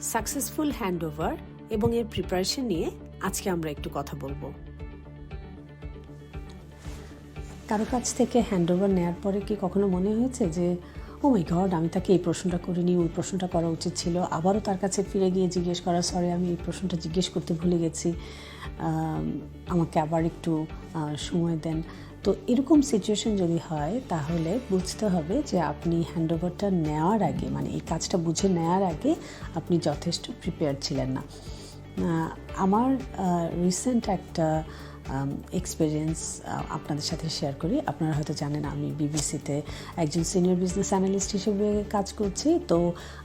Successful handover এবং এর preparation নিয়ে আজকে আমরা একটু কথা বলব। কারও কাছ থেকে হ্যান্ডওভার নেওয়ার পরে কি কখনো মনে হয়েছে যে ও মাই গড আমি তাকে এই প্রশ্নটা করিনি, ওই প্রশ্নটা করা উচিত ছিল। আবারও তার কাছে ফিরে গিয়ে জিজ্ঞেস করা সরি আমি এই প্রশ্নটা জিজ্ঞেস করতে ভুলে গেছি। আমাকে আবার একটু সময় দেন। তো এরকম সিচুয়েশন যদি হয়, তাহলে বুঝতে হবে যে আপনি হ্যান্ডওভারটা নেওয়ার আগে মানে এই কাজটা বুঝে নেওয়ার আগে আপনি যথেষ্ট প্রিপেয়ার ছিলেন না। আমার রিসেন্ট একটা এক্সপিরিয়েন্স আপনাদের সাথে শেয়ার করি। আপনারা হয়তো জানেন, আমি বিবিসিতে একজন সিনিয়র বিজনেস অ্যানালিস্ট হিসেবে কাজ করছি। তো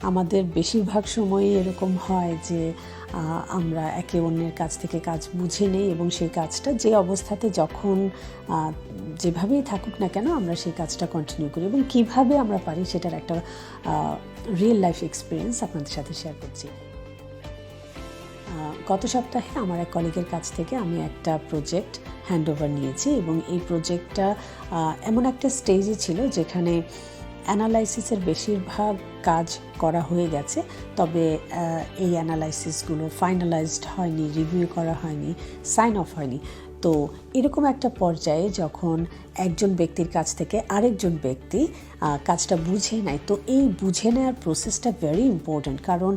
আমাদের বেশিরভাগ সময়ই এরকম হয় যে আমরা একে অন্যের কাছ থেকে কাজ বুঝে নেই এবং সেই কাজটা যে অবস্থাতে যখন যেভাবেই থাকুক না কেন, আমরা সেই কাজটা কন্টিনিউ করি এবং কীভাবে আমরা পারি সেটার একটা রিয়েল লাইফ এক্সপিরিয়েন্স আপনাদের সাথে শেয়ার করছি। গত সপ্তাহে আমার এক কলিগের কাছ থেকে আমি একটা প্রজেক্ট হ্যান্ডওভার নিয়েছি এবং এই প্রজেক্টটা এমন একটা স্টেজে ছিল যেখানে অ্যানালাইসিসের বেশিরভাগ কাজ করা হয়ে গেছে, তবে এই অ্যানালাইসিসগুলো ফাইনালাইজড হয়নি রিভিউ করা হয়নি সাইন অফ হয়নি। তো এরকম একটা পর্যায়ে যখন একজন ব্যক্তির কাছ থেকে আরেকজন ব্যক্তি কাজটা বুঝে নেয়, তো এই বুঝে নেওয়ার প্রসেসটা ভেরি ইম্পর্ট্যান্ট কারণ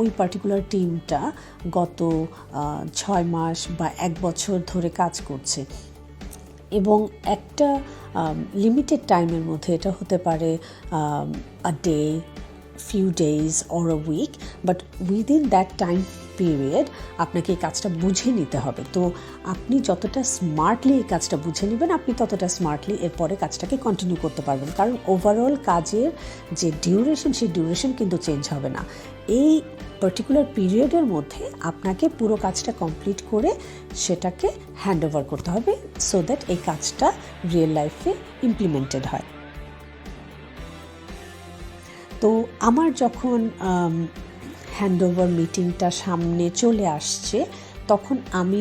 ওই পার্টিকুলার টিমটা গত ছয় মাস বা এক বছর ধরে কাজ করছে। এবং একটা লিমিটেড টাইমের মধ্যে এটা হতে পারে, a day few days or a week but within that time period আপনাকে এই কাজটা বুঝে নিতে হবে। তো আপনি যতটা স্মার্টলি এই কাজটা বুঝে নেবেন, আপনি ততটা স্মার্টলি এরপরে কাজটাকে কন্টিনিউ করতে পারবেন। কারণ ওভারঅল কাজের যে ডিউরেশন সেই ডিউরেশন কিন্তু চেঞ্জ হবে না। এই পার্টিকুলার পিরিয়ডের মধ্যে আপনাকে পুরো কাজটা কমপ্লিট করে সেটাকে হ্যান্ড ওভার করতে হবে সো দ্যাট এই কাজটা রিয়েল লাইফে ইমপ্লিমেন্টেড হয়। তো আমার যখন হ্যান্ডওভার মিটিংটা সামনে চলে আসছে, তখন আমি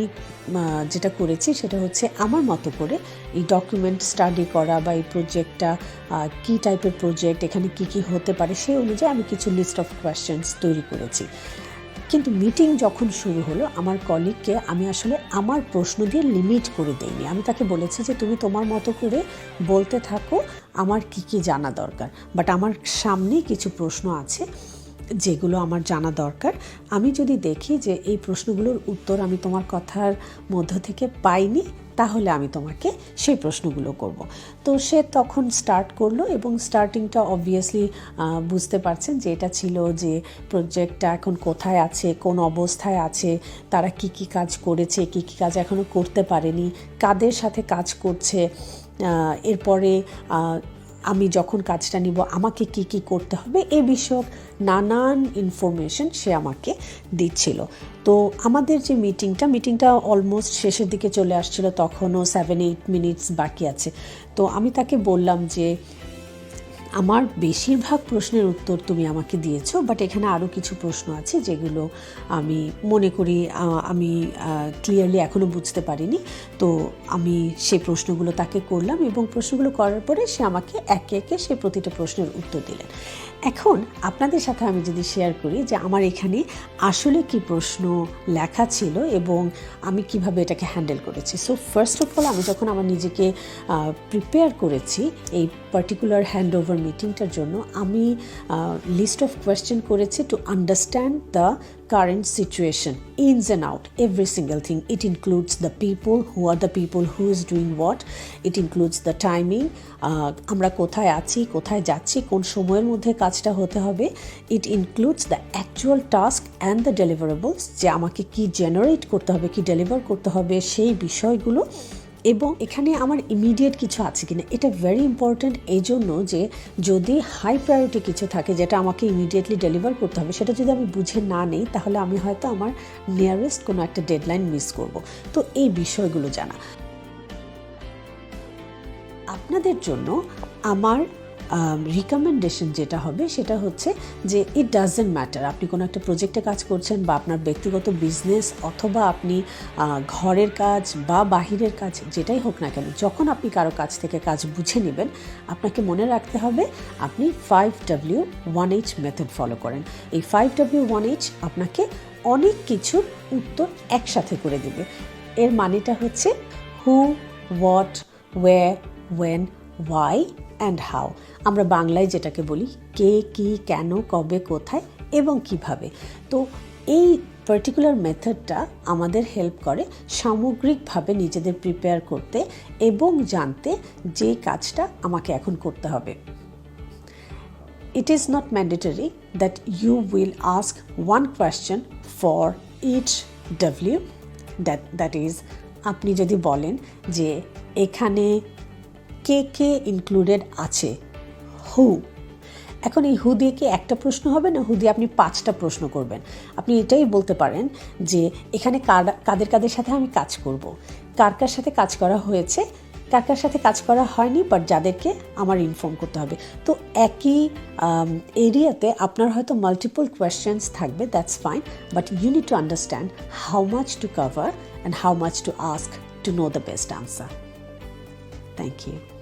যেটা করেছি সেটা হচ্ছে আমার মতো করে এই ডকুমেন্ট স্টাডি করা বা এই প্রজেক্টটা কী টাইপের প্রজেক্ট এখানে কি কি হতে পারে সেই অনুযায়ী আমি কিছু লিস্ট অফ কোয়েশ্চেন্স তৈরি করেছি। কিন্তু মিটিং যখন শুরু হলো, আমার কলিগকে আমি আসলে আমার প্রশ্ন দিয়ে লিমিট করে দেইনি। আমি তাকে বলেছি যে, তুমি তোমার মতো করে বলতে থাকো, আমার কি কি জানা দরকার? বাট আমার সামনে কিছু প্রশ্ন আছে যেগুলো আমার জানা দরকার, আমি যদি দেখি যে এই প্রশ্নগুলোর উত্তর আমি তোমার কথার মধ্য থেকে পাইনি, তাহলে আমি তোমাকে সেই প্রশ্নগুলো করব। তো সে তখন স্টার্ট করল এবং স্টার্টিংটা অবভিয়াসলি বুঝতে পারছেন যে এটা ছিল যে প্রজেক্টটা এখন কোথায় আছে, কোন অবস্থায় আছে, তারা কি কি কাজ করেছে, কি কি কাজ এখনও করতে পারেনি, কাদের সাথে কাজ করছে এরপরে আমি যখন কাজটা নিব, আমাকে কি কি করতে হবে এ বিষয়ক নানান ইনফরমেশন সে আমাকে দিচ্ছিল। তো আমাদের যে মিটিংটা মিটিংটা অলমোস্ট শেষের দিকে চলে আসছিল, তখনও সেভেন এইট মিনিটস বাকি আছে। তো আমি তাকে বললাম যে আমার বেশিরভাগ প্রশ্নের উত্তর তুমি আমাকে দিয়েছ বাট এখানে আরও কিছু প্রশ্ন আছে যেগুলো আমি মনে করি আমি ক্লিয়ারলি এখনও বুঝতে পারিনি। তো আমি সেই প্রশ্নগুলো তাকে করলাম এবং প্রশ্নগুলো করার পরে সে আমাকে একে একে সে প্রতিটা প্রশ্নের উত্তর দিলেন। এখন আপনাদের সাথে আমি যদি শেয়ার করি যে আমার এখানে আসলে কি প্রশ্ন লেখা ছিল এবং আমি কীভাবে এটাকে হ্যান্ডেল করেছি। সো ফার্স্ট অফ অল আমি যখন আমার নিজেকে প্রিপেয়ার করেছি এই পার্টিকুলার হ্যান্ড ওভার মিটিংটার জন্য, আমি লিস্ট অফ কোয়েশ্চেন করেছি to understand the current situation ins and out every single thing it includes the people who are the people who is doing what it includes the timing আমরা কোথায় আছি কোথায় যাচ্ছি কোন সময়ের মধ্যে কাজটা হতে হবে it includes the actual task and the deliverables যে আমাকে কি জেনারেট করতে হবে কি ডেলিভার করতে হবে সেই বিষয়গুলো এবং এখানে আমার ইমিডিয়েট কিছু আছে কিনা, এটা ভেরি ইম্পর্ট্যান্ট এই জন্য যে যদি হাই প্রায়োরিটি কিছু থাকে যেটা আমাকে ইমিডিয়েটলি ডেলিভার করতে হবে, সেটা যদি আমি বুঝে না নেই, তাহলে আমি হয়তো আমার নিয়ারেস্ট কোনো একটা ডেডলাইন মিস করব। তো এই বিষয়গুলো জানা। আপনাদের জন্য আমার রিকমেন্ডেশন যেটা হবে সেটা হচ্ছে যে ইট ডাজেন্ট ম্যাটার আপনি কোনো একটা প্রজেক্টে কাজ করছেন বা আপনার ব্যক্তিগত বিজনেস অথবা আপনি ঘরের কাজ বা বাহিরের কাজ যেটাই হোক না কেন, যখন আপনি কারও কাছ থেকে কাজ বুঝে নেবেন, আপনাকে মনে রাখতে হবে আপনি five W one H method follow করেন। এই ফাইভ ডাব্লিউ ওয়ান এইচ আপনাকে অনেক কিছুর উত্তর একসাথে করে দেবে। এর মানেটা হচ্ছে who what where when why and how আমরা বাংলায় যেটাকে বলি, কে, কি, কেন, কবে, কোথায় এবং কীভাবে। তো এই পার্টিকুলার মেথডটা আমাদের হেল্প করে সামগ্রিকভাবে নিজেদের প্রিপেয়ার করতে এবং জানতে যে কাজটা আমাকে এখন করতে হবে। It is not mandatory that you will ask one question for each W, that that is, আপনি যদি বলেন যে এখানে কে কে ইনক্লুডেড আছে? হু এখন এই হু দিয়ে কি একটা প্রশ্ন হবে না? হু দিয়ে আপনি পাঁচটা প্রশ্ন করবেন? আপনি এটাই বলতে পারেন যে এখানে কাদের কাদের সাথে আমি কাজ করব? কার কার সাথে কাজ করা হয়েছে? কার কার সাথে কাজ করা হয়নি বাট যাদেরকে আমার ইনফর্ম করতে হবে। তো একই এরিয়াতে আপনার হয়তো মাল্টিপল কোয়েশ্চেন্স থাকবে that's fine but you need to understand how much to cover and how much to ask to know the best answer thank you